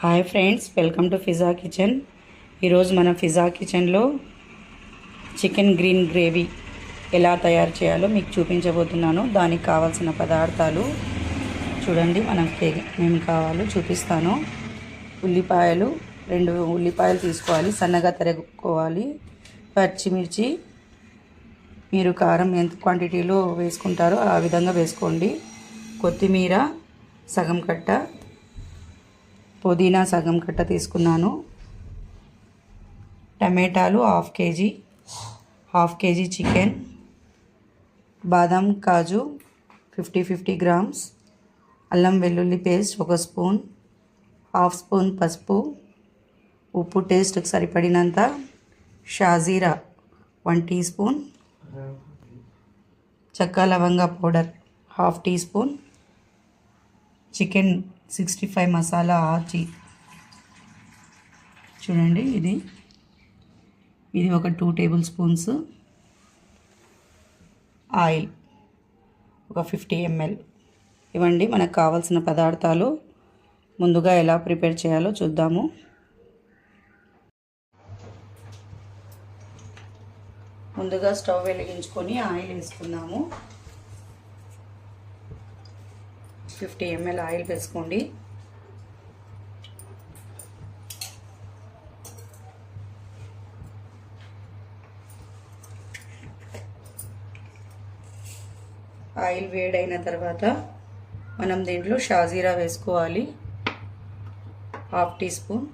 Hi friends welcome to Fiza kitchen. ఈరోజు మనం ఫిజా కిచెన్లో చికెన్ గ్రీన్ గ్రేవీ ఎలా తయారు చేయాలో మీకు చూపించబోతున్నాను. దానికి కావాల్సిన పదార్థాలు చూడండి మనకి మేము కావాలో చూపిస్తాను. ఉల్లిపాయలు రెండు ఉల్లిపాయలు తీసుకోవాలి సన్నగా తరుగుకోవాలి పచ్చిమిర్చి మీరు కారం ఎంత క్వాంటిటీలో వేసుకుంటారో ఆ విధంగా వేసుకోండి. కొత్తిమీర సగం కట్ట పుదీనా సగం కట్ట తీసుకున్నాను. టమాటాలు half kg half kg chicken బాదం కాజు ఫిఫ్టీ ఫిఫ్టీ గ్రామ్స్ అల్లం వెల్లుల్లి పేస్ట్ ఒక స్పూన్ హాఫ్ స్పూన్ పసుపు ఉప్పు టేస్ట్కి సరిపడినంత షాజీరా వన్ టీ స్పూన్ చెక్క లవంగ powder half teaspoon chicken sixty five masala Aachi. చూడండి ఇది. ఇది ఒక టూ టేబుల్ స్పూన్స్ ఆయిల్. ఒక ఫిఫ్టీ ఎంఎల్. ఇవ్వండి మనకు కావాల్సిన పదార్థాలు ముందుగా ఎలా ప్రిపేర్ చేయాలో చూద్దాము. ముందుగా స్టవ్ వెలిగించుకొని ఆయిల్ వేసుకుందాము. ఫిఫ్టీ ఎంఎల్ ఆయిల్ వేసుకోండి. ఆయిల్ వేడైన తర్వాత మనం దీంట్లో షాజీరా వేసుకోవాలి. Half teaspoon.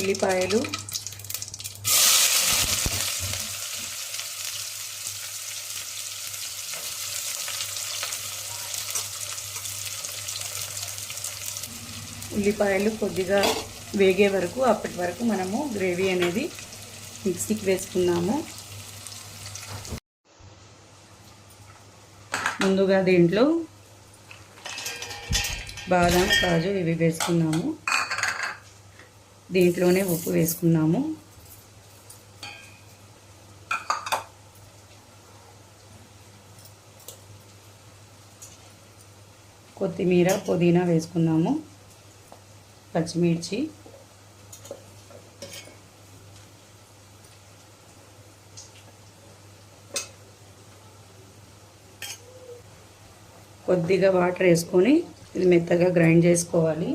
ఉల్లిపాయలు ఉల్లిపాయలు కొద్దిగా వేగే వరకు అప్పటి వరకు మనము గ్రేవీ అనేది మిక్సీకి వేసుకున్నాము ముందుగా దీంట్లో బాదం కాజు ఇవి వేసుకున్నాము. దీంట్లోనే ఉప్పు వేసుకున్నాము. కొత్తిమీర పుదీనా వేసుకున్నాము. పచ్చిమిర్చి. కొద్దిగా వాటర్ వేసుకొని ఇది మెత్తగా గ్రైండ్ చేసుకోవాలి.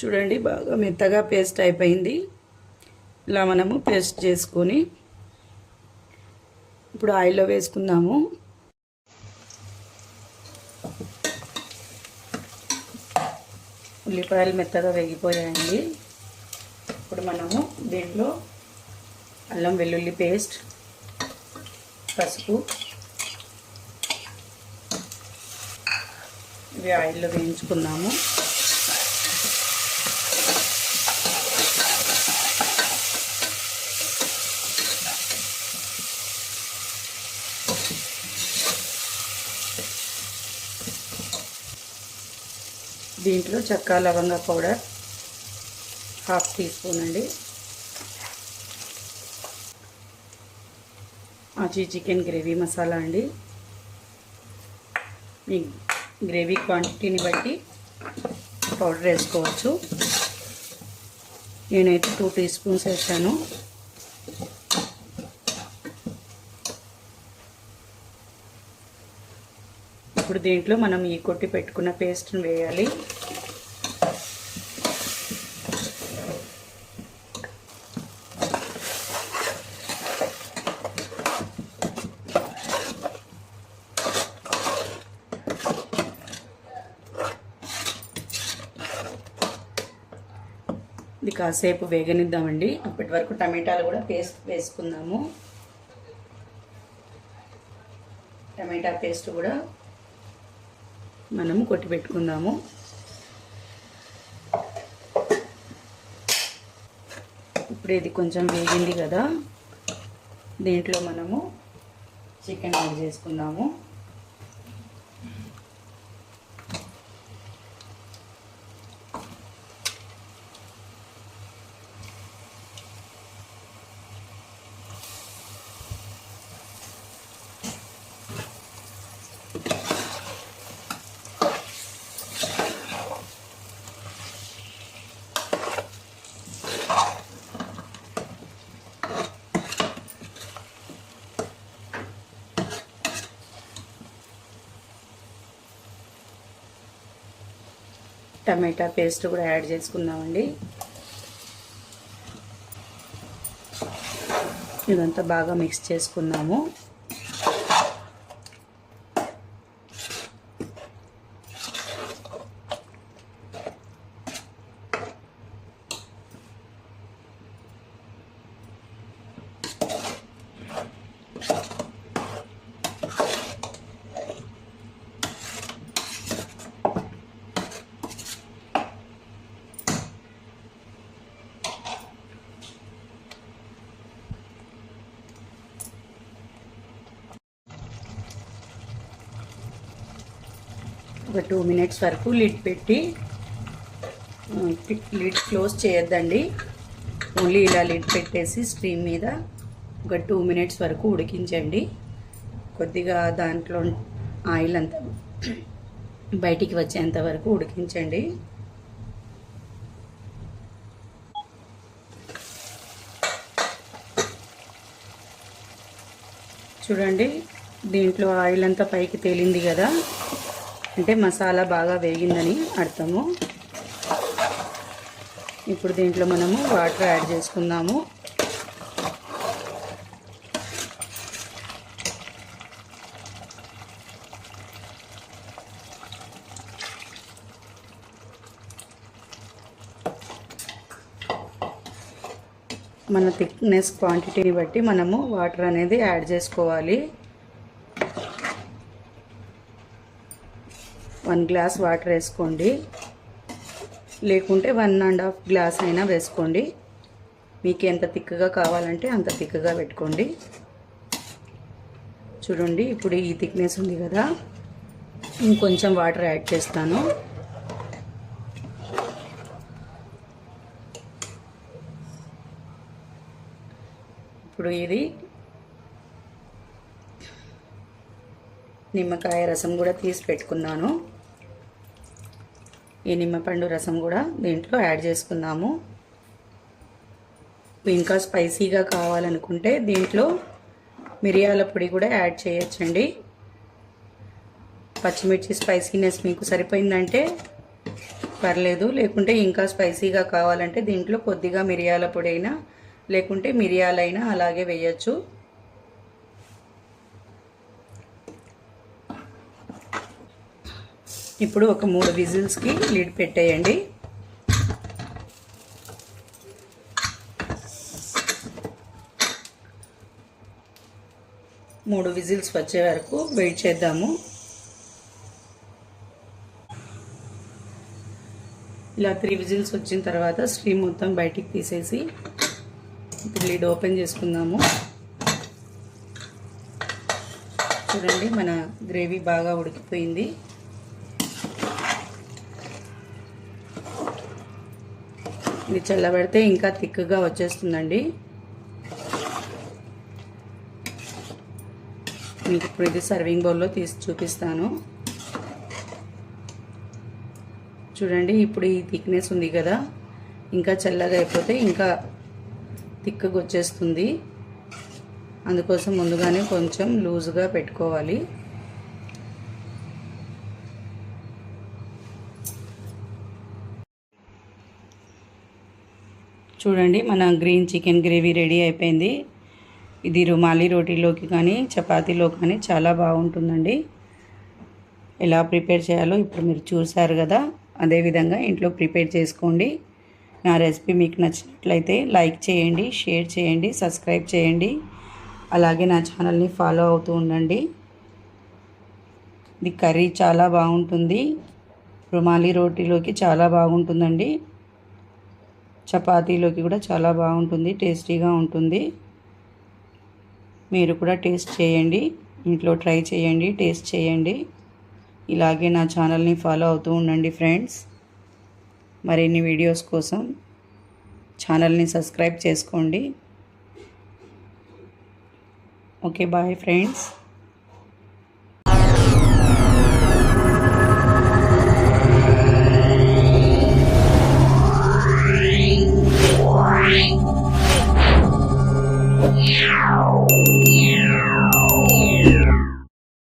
చూడండి బాగా మెత్తగా పేస్ట్ అయిపోయింది. ఇలా మనము పేస్ట్ చేసుకొని ఇప్పుడు ఆయిల్లో వేసుకుందాము. ఉల్లిపాయలు మెత్తగా వేగిపోయాయండి. ఇప్పుడు మనము దీంట్లో అల్లం వెల్లుల్లి పేస్ట్ పసుపు ఇవి ఆయిల్లో వేయించుకున్నాము దీంట్లో చెక్క లవంగ పౌడర్ హాఫ్ టీ స్పూన్ అండి. ఆచి చికెన్ గ్రేవీ మసాలా అండి. మీ గ్రేవీ క్వాంటిటీని బట్టి పౌడర్ వేసుకోవచ్చు. నేనైతే టూ టీ స్పూన్స్ వేసాను. ఇప్పుడు దీంట్లో మనం ఈ కొట్టి పెట్టుకున్న పేస్ట్ని వేయాలి. ఇది కాసేపు వేగనిద్దామండి. అప్పటి వరకు టమాటాలు కూడా పేస్ట్ వేసుకుందాము. టమాటా పేస్ట్ కూడా మనము కొట్టి పెట్టుకుందాము. ఇప్పుడు ఇది కొంచెం వేగింది కదా. దీంట్లో మనము చికెన్ యాడ్ చేసుకుందాము. టమాటా పేస్ట్ కూడా యాడ్ చేసుకుందామండి. ఇదంతా బాగా మిక్స్ చేసుకుందాము ఒక టూ మినిట్స్ వరకు లిడ్ పెట్టి లిడ్ క్లోజ్ చేయొద్దండి. ఓన్లీ ఇలా లిడ్ పెట్టేసి స్ట్రీమ్ మీద ఒక టూ మినిట్స్ వరకు ఉడికించండి. కొద్దిగా దాంట్లో ఆయిల్ అంతా బయటికి వచ్చేంత వరకు ఉడికించండి. చూడండి దీంట్లో ఆయిల్ అంతా పైకి తేలింది కదా. అంటే మసాలా బాగా వేగిందని అర్థము. ఇప్పుడు దీంట్లో మనము వాటర్ యాడ్ చేసుకుందాము. మన థిక్నెస్ క్వాంటిటీని బట్టి మనము వాటర్ అనేది యాడ్ చేసుకోవాలి. వన్ గ్లాస్ వాటర్ వేసుకోండి. లేకుంటే వన్ అండ్ హాఫ్ గ్లాస్ అయినా వేసుకోండి. మీకు ఎంత తిక్కగా కావాలంటే అంత తిక్కగా పెట్టుకోండి. చూడండి ఇప్పుడు ఈ థిక్నెస్ ఉంది కదా. ఇంకొంచెం వాటర్ యాడ్ చేస్తాను. ఇప్పుడు ఇది నిమ్మకాయ రసం కూడా తీసి పెట్టుకున్నాను. ఈ నిమ్మపండు రసం కూడా దీంట్లో యాడ్ చేసుకుందాము. ఇంకా స్పైసీగా కావాలనుకుంటే దీంట్లో మిరియాల పొడి కూడా యాడ్ చేయొచ్చండి. పచ్చిమిర్చి స్పైసీనెస్ మీకు సరిపోయిందంటే పర్లేదు లేకుంటే ఇంకా స్పైసీగా కావాలంటే దీంట్లో కొద్దిగా మిరియాల పొడి అయినా లేకుంటే మిరియాలైనా అలాగే వేయచ్చు. ఇప్పుడు ఒక మూడు విజిల్స్కి లిడ్ పెట్టేయండి. మూడు విజిల్స్ వచ్చే వరకు వెయిట్ చేద్దాము. ఇలా త్రీ విజిల్స్ వచ్చిన తర్వాత స్ట్రీమ్ మొత్తం బయటికి తీసేసి లిడ్ ఓపెన్ చేసుకుందాము. చూడండి మన గ్రేవీ బాగా ఉడికిపోయింది. ఇది చల్లబడితే ఇంకా థిక్గా వచ్చేస్తుందండి. మీకు ఇప్పుడు ఇది సర్వింగ్ బౌల్లో తీసి చూపిస్తాను. చూడండి ఇప్పుడు ఈ థిక్నెస్ ఉంది కదా. ఇంకా చల్లగా అయిపోతే ఇంకా థిక్గా వచ్చేస్తుంది. అందుకోసం ముందుగానే కొంచెం లూజ్గా పెట్టుకోవాలి. చూడండి మన గ్రీన్ చికెన్ గ్రేవీ రెడీ అయిపోయింది. ఇది రుమాలి రోటీలోకి కానీ చపాతీలో కానీ చాలా బాగుంటుందండి. ఎలా ప్రిపేర్ చేయాలో ఇప్పుడు మీరు చూసారు కదా. అదేవిధంగా ఇంట్లో ప్రిపేర్ చేసుకోండి. నా రెసిపీ మీకు నచ్చినట్లయితే లైక్ చేయండి షేర్ చేయండి సబ్స్క్రైబ్ చేయండి. అలాగే నా ఛానల్ని ఫాలో అవుతూ ఉండండి. ఇది కర్రీ చాలా బాగుంటుంది. రుమాలి రోటీలోకి చాలా బాగుంటుందండి. చపాతీలోకి కూడా చాలా బాగుంటుంది టేస్టీగా ఉంటుంది. మీరు కూడా టేస్ట్ చేయండి ఇంట్లో ట్రై చేయండి టేస్ట్ చేయండి. ఇలాగే నా ఛానల్ని ఫాలో అవుతూ ఉండండి ఫ్రెండ్స్. మరిన్ని వీడియోస్ కోసం ఛానల్ని సబ్స్క్రైబ్ చేసుకోండి. Okay bye friends. Música